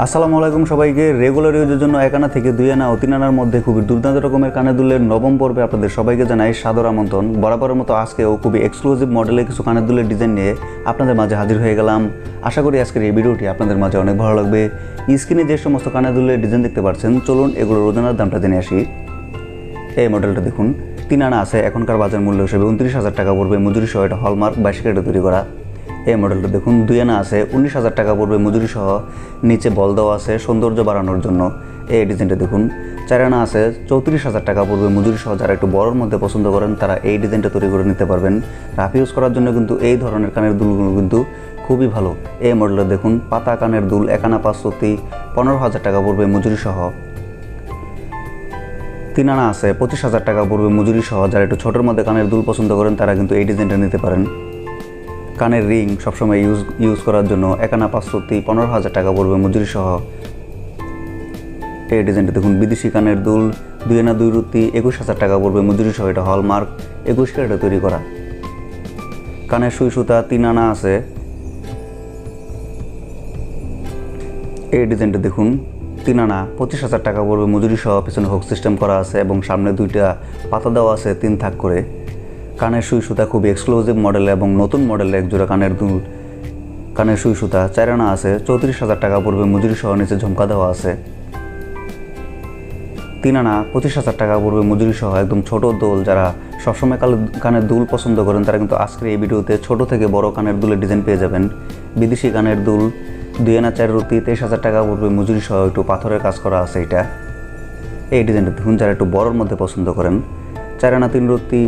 আসসালামু আলাইকুম সবাইকে। রেগুলার ইউজের জন্য এক আনা থেকে দুই আনা ও তিন আনার মধ্যে খুবই দুর্দান্ত রকমের কানে দুলের নবম পর্বে আপনাদের সবাইকে জানাই সাদর আমন্ত্রণ। বরাবরের মতো আজকেও খুবই এক্সক্লুসিভ মডেলের কিছু কানের দুলের ডিজাইন নিয়ে আপনাদের মাঝে হাজির হয়ে গেলাম। আশা করি আজকের এই ভিডিওটি আপনাদের মাঝে অনেক ভালো লাগবে। স্ক্রিনে যে সমস্ত কানের দুলের ডিজাইন দেখতে পাচ্ছেন, চলুন এগুলোর ওজনের দামটা জেনে আসি। এই মডেলটা দেখুন, তিন আনা আছে, এখনকার বাজার মূল্য হিসেবে উনত্রিশ হাজার টাকা পড়বে। মজুরি সহ এটা হলমার্ক বাইশ ক্যারেটে তৈরি করা। এই মডেলটা দেখুন, দুই আনা আছে, উনিশ হাজার টাকা পড়বে মজুরি সহ। নিচে বল দেওয়া আছে সৌন্দর্য বাড়ানোর জন্য। এই ডিজাইনটা দেখুন, চার আনা আছে, চৌত্রিশ হাজার টাকা পড়বে মজুরি সহ। যারা একটু বড়োর মধ্যে পছন্দ করেন, তারা এই ডিজাইনটা তৈরি করে নিতে পারবেন। রাফ ইউজ করার জন্য কিন্তু এই ধরনের কানের দুলগুলো কিন্তু খুবই ভালো। এই মডেলটা দেখুন, পাতা কানের দুল একানা পাঁচশোতি পনেরো হাজার টাকা পড়বে মজুরি সহ। তিন আনা আছে, পঁচিশ হাজার টাকা পড়বে মজুরি সহ। যারা একটু ছোটোর মধ্যে কানের দুল পছন্দ করেন, তারা কিন্তু এই ডিজাইনটা নিতে পারেন। কানের রিং সবসময় ইউজ ইউজ করার জন্য একানা পাঁচশোতি পনেরো হাজার টাকা পড়বে মজুরি সহ। এই ডিজাইনটা দেখুন, বিদেশি কানের দুল, দুই আনা দুই রুতি একুশ হাজার টাকা পড়বে মজুরি সহ, এটা হলমার্ক, একুশ ক্যারেটে তৈরি করা। কানের সুই সুতা তিন আনা আছে। এই ডিজাইনটা দেখুন, তিন আনা পঁচিশ হাজার টাকা পড়বে মজুরি সহ, পেছনে হোক সিস্টেম করা আছে এবং সামনে দুইটা পাতা দেওয়া আছে তিন থাক করে। কানের সুই সুতা খুবই এক্সক্লুসিভ মডেল এবং নতুন মডেলের একজোড়া কানের দুল। কানের সুই সুতা চার আনা আছে, চৌত্রিশ হাজার টাকা পড়বে, মজুরি সহ নিচে ঝুমকা দেওয়া আছে। তিন আনা, পঁচিশ হাজার টাকা পড়বে, মজুরি সহ একদম ছোট দোল। যারা সবসময় কালে কানের দুল পছন্দ করেন, তারা কিন্তু আজকের এই ভিডিওতে ছোট থেকে বড় কানের দুলের ডিজাইন পেয়ে যাবেন। বিদেশি কানের দুল, দুই আনা চার রুতি তেইশ হাজার টাকা পড়বে, মজুরি সহ একটু পাথরের কাজ করা আছে এটা। এই ডিজাইনটা দেখুন যারা একটু বড়োর মধ্যে পছন্দ করেন। চার আনা তিন রুতি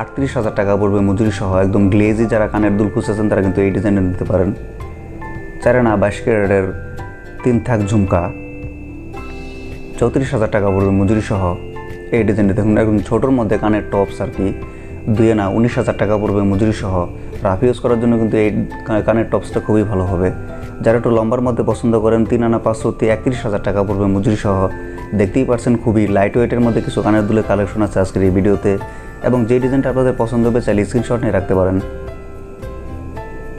আটত্রিশ হাজার টাকা পড়বে মজুরি সহ একদম গ্লেজি যারা কানের দুল খুঁজেছেন তারা কিন্তু এই ডিজাইনটা নিতে পারেন। চার আনা বাইশ ক্যারেটের তিন থাক ঝুমকা। চৌত্রিশ হাজার টাকা পড়বে মজুরি সহ এই ডিজাইনটা দেখুন, একদম ছোটোর মধ্যে কানের টপস আর কি। দুই আনা উনিশ হাজার টাকা পড়বে মজুরি সহ রাফ ইউজ করার জন্য কিন্তু এই কানের টপসটা খুবই ভালো হবে। যারা একটু লম্বার মধ্যে পছন্দ করেন, তিন আনা পাঁচশো একত্রিশ হাজার টাকা পড়বে মজুরি সহ দেখতেই পারছেন, খুবই লাইট ওয়েটের মধ্যে কিছু কানের দুলের কালেকশন আছে আজকের এই ভিডিওতে এবং যে ডিজাইনটা আপনাদের পছন্দ হবে চাইলে স্ক্রিনশট নিয়ে রাখতে পারেন।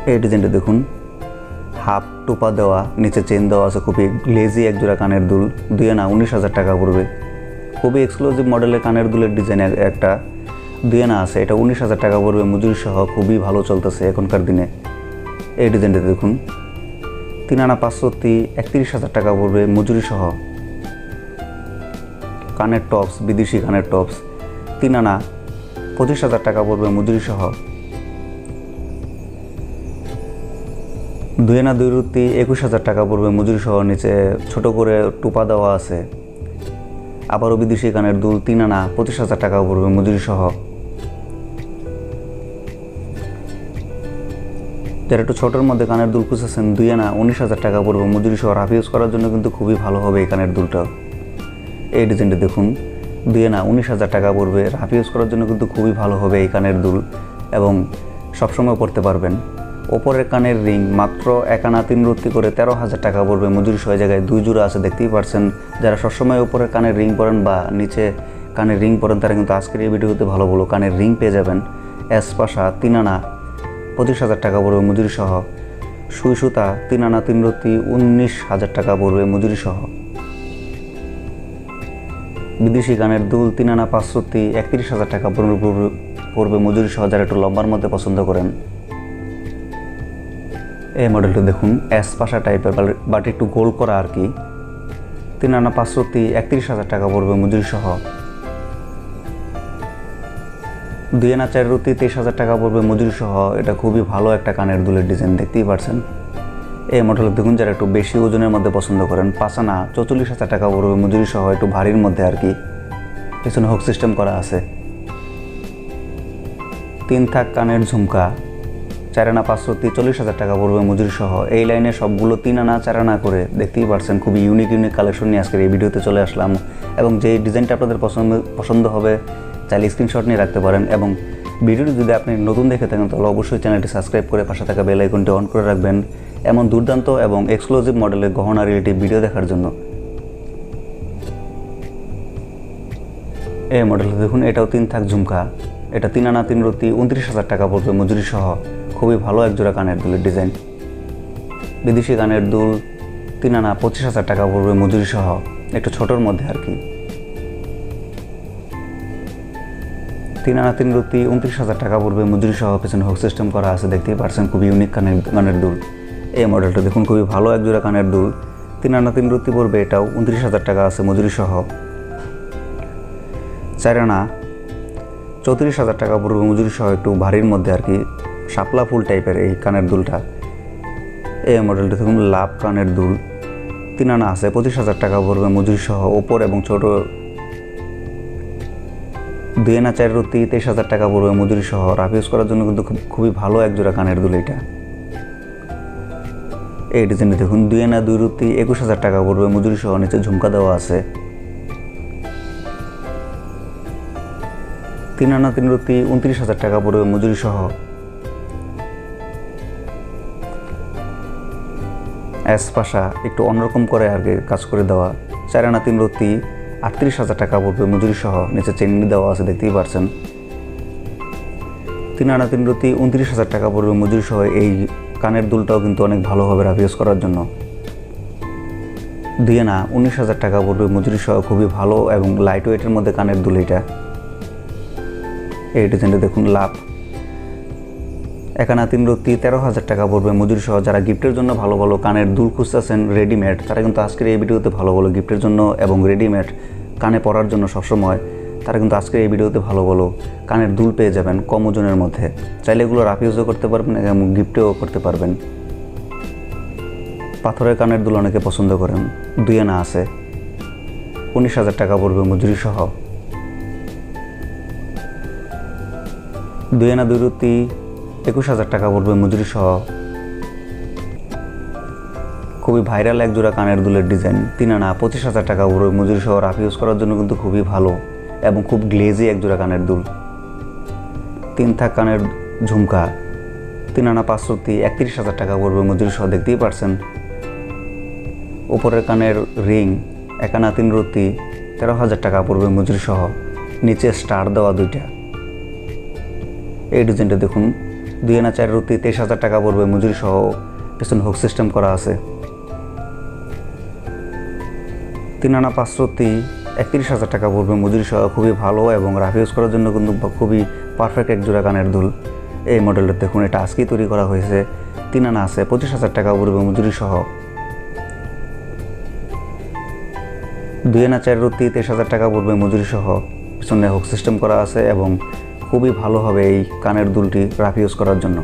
এই ডিজাইনটা দেখুন। হাফ টোপা দেওয়া, নিচে চেন দেওয়া আছে, খুবই গ্লেজি একজোড়া কানের দুল। দুই আনা উনিশ হাজার টাকা পড়বে। খুবই এক্সক্লুসিভ মডেলের কানের দুলের ডিজাইন একটা দুই আনা আছে, এটা উনিশ হাজার টাকা পড়বে। মজুরি সহ খুবই ভালো চলতেছে এখনকার দিনে। এই ডিজাইনটা দেখুন। তিন আনা পাঁচশোটি একত্রিশ হাজার টাকা পড়বে মজুরি সহ। কানের টপস বিদেশি কানের টপস তিন আনা পঁচিশ হাজার টাকা পড়বে মজুরি সহ দুই আনা দুই রুতি একুশ হাজার টাকা পড়বে মজুরি সহ নিচে ছোট করে টুপা দেওয়া আছে। আবারও বিদেশি কানের দুল তিন আনা পঁচিশ হাজার টাকা পড়বে মজুরি সহ যারা একটু ছোটোর মধ্যে কানের দুল খুঁজেছেন, দুই আনা উনিশ হাজার টাকা পড়বে মজুরি সহ রাফ ইউজ করার জন্য কিন্তু খুবই ভালো হবে এই কানের দুলটা। এই ডিজাইনটা দেখুন। দুই আনা উনিশ হাজার টাকা পড়বে। রাফ ইউজ করার জন্য কিন্তু খুবই ভালো হবে এই কানের দুল এবং সবসময় পড়তে পারবেন। ওপরের কানের রিং মাত্র এক আনা তিন রত্তি করে তেরো হাজার টাকা পড়বে। মজুরি সহ জায়গায় দুই জোড়া আছে, দেখতেই পারছেন। যারা সবসময় ওপরের কানের রিং পরেন বা নিচে কানের রিং পরেন, তারা কিন্তু আজকের এই ভিডিওতে ভালো ভালো কানের রিং পেয়ে যাবেন। এসপাশা তিন আনা পঁচিশ হাজার টাকা পড়বে মজুরি সহ। সুই সুতা তিন আনা তিন রত্তি উনিশ হাজার টাকা পড়বে মজুরি সহ। বিদেশি গানের দুল তিন আনা পাঁচশোটি একত্রিশ হাজার টাকা পড়বে মজুরি সহ যারা একটু লম্বার মধ্যে পছন্দ করেন। এই মডেলটা দেখুন অ্যাস পাশা টাইপের বাট একটু গোল করা আর কি। তিন আনা পাঁচশোটি একত্রিশ হাজার টাকা পড়বে মজুরি সহ। দুই আনা চার রুতি তেইশ হাজার টাকা পড়বে মজুরি সহ। এটা খুবই ভালো একটা কানের দুলের ডিজাইন দেখতেই পারছেন। এই মডেল দেখুন যারা একটু বেশি ওজনের মধ্যে পছন্দ করেন পাঁচানা চৌচল্লিশ হাজার টাকা পড়বে মজুরি সহ একটু ভারীর মধ্যে আর কি পেছনে হুক সিস্টেম করা আছে। তিন থাক কানের ঝুমকা, চার আনা পাঁচশো চল্লিশ হাজার টাকা পড়বে মজুরি সহ এই লাইনে সবগুলো তিন আনা, চার আনা করে দেখতেই পারছেন, খুবই ইউনিক ইউনিক কালেকশন নিয়ে আজকের এই ভিডিওতে চলে আসলাম। এবং যে ডিজাইনটা আপনাদের পছন্দ পছন্দ হবে, চাইলে স্ক্রিনশট নিয়ে রাখতে পারেন এবং ভিডিওটি যদি আপনি নতুন দেখে থাকেন, তাহলে অবশ্যই চ্যানেলটি সাবস্ক্রাইব করে পাশে থাকা বেল আইকনটি অন করে রাখবেন এমন দুর্দান্ত এবং এক্সক্লুসিভ মডেলের গহনা রিলেটিভ ভিডিও দেখার জন্য। এই মডেলটা দেখুন, এটাও তিন থাক ঝুমকা। এটা তিন আনা তিন রতি উনত্রিশ হাজার টাকা পড়বে মজুরি সহ। খুবই ভালো একজোড়া কানের দুলের ডিজাইন। বিদেশি কানের দুল তিন আনা পঁচিশ হাজার টাকা পড়বে মজুরি সহ। একটু ছোটোর মধ্যে আর কি। তিন আনা তিন রুটি উনত্রিশ হাজার টাকা পড়বে। মজুরি সহ পেছনে হুক সিস্টেম করা আছে, দেখতেই পারছেন, খুবই ইউনিক কানের কানের দুল। এই মডেলটা দেখুন, খুবই ভালো একজোড়া কানের দুল। তিন আনা তিন রুটি পড়বে, এটাও উনত্রিশ হাজার টাকা আছে মজুরি সহ। চার আনা চৌত্রিশ হাজার টাকা পড়বে মজুরি সহ, একটু ভারীর মধ্যে আর কি, শাপলা ফুল টাইপের এই কানের দুলটা। এই মডেলটা দেখুন, লাভ কানের দুল। তিন আনা আছে, পঁচিশ হাজার টাকা পড়বে মজুরি সহ, ওপর এবং ছোট দুই আনা চার রুটি, তেইশ হাজার টাকা পড়বে মজুরি সহ রাফ ইউজ করার জন্য কিন্তু খুবই ভালো একজোড়া কানের দুল এটা। এই ডিজাইনটি দেখুন দুই আনা দুই রুটি, একুশ হাজার টাকা পড়বে মজুরি সহ নিচে ঝুমকা দেওয়া আছে। তিন আনা তিন রুটি, উনত্রিশ হাজার টাকা পড়বে মজুরি সহ অ্যাস পাশা একটু অন্যরকম করে আর কি কাজ করে দেওয়া। চার আনা তিন রুটি আটত্রিশ হাজার টাকা পড়বে মজুরি সহ নিচে চেন্নি দেওয়া আছে, দেখতেই পারছেন। তিন আনা তিন রুটি উনত্রিশ হাজার টাকা পড়বে মজুরি সহ এই কানের দুলটাও কিন্তু অনেক ভালো হবে করার জন্য। দুই আনা উনিশ হাজার টাকা পড়বে মজুরি সহ খুবই ভালো এবং লাইট ওয়েটের মধ্যে কানের দুল এটা। এই ডিজাইনটা দেখুন, লাভ। একানা তিন রুটি তেরো হাজার টাকা পড়বে। মজুরি সহ যারা গিফটের জন্য ভালো ভালো কানের দুল খুঁজতেছেন রেডিমেড, তারা কিন্তু আজকের এই ভিডিওতে ভালো ভালো গিফটের জন্য এবং রেডিমেড কানে পরার জন্য সবসময় তারা কিন্তু আজকের এই ভিডিওতে ভালো ভালো কানের দুল পেয়ে যাবেন কম ওজনের মধ্যে। চাইলে এগুলো রাফ ইউজও করতে পারবেন এবং গিফটেও করতে পারবেন। পাথরের কানের দুল অনেকে পছন্দ করেন, দুই আনা আছে। উনিশ হাজার টাকা পড়বে মজুরি সহ দুই আনা একুশ হাজার টাকা পড়বে মজুরি সহ খুবই ভাইরাল এক জোড়া কানের দুলের ডিজাইন। তিন আনা পঁচিশ হাজার টাকা পড়বে মজুরি সহ রাফ ইউজ করার জন্য কিন্তু খুবই ভালো এবং খুব গ্লেজি এক জোড়া কানের দুল। তিন থাক কানের ঝুমকা। তিন আনা পাঁচ রুটি একত্রিশ হাজার টাকা পড়বে মজুরি সহ দেখতেই পারছেন। উপরের কানের রিং, এক আনা তিন রুটি তেরো হাজার টাকা পড়বে মজুরি সহ নিচে স্টার দেওয়া দুইটা। এই ডিজাইনটা দেখুন দুই আনা চার রুটি, তেইশ হাজার টাকা পড়বে মজুরি সহ পেছনে হুক সিস্টেম করা আছে। তিন আনা পাঁচ রুটি, একত্রিশ হাজার টাকা পড়বে মজুরি সহ খুবই ভালো এবং রাফ ইউজ করার জন্য কিন্তু খুবই পারফেক্ট এক জোড়া কানের দুল। এই মডেলটা দেখুন, এটা আজকেই তৈরি করা হয়েছে। তিন আনা আছে, পঁচিশ হাজার টাকা পড়বে মজুরি সহ দুই আনা চার রুটি, তেইশ হাজার টাকা পড়বে মজুরি সহ পিছনে হুক সিস্টেম করা আছে এবং খুবই ভালো হবে এই কানের দুলটি রাফ ইউজ করার জন্য।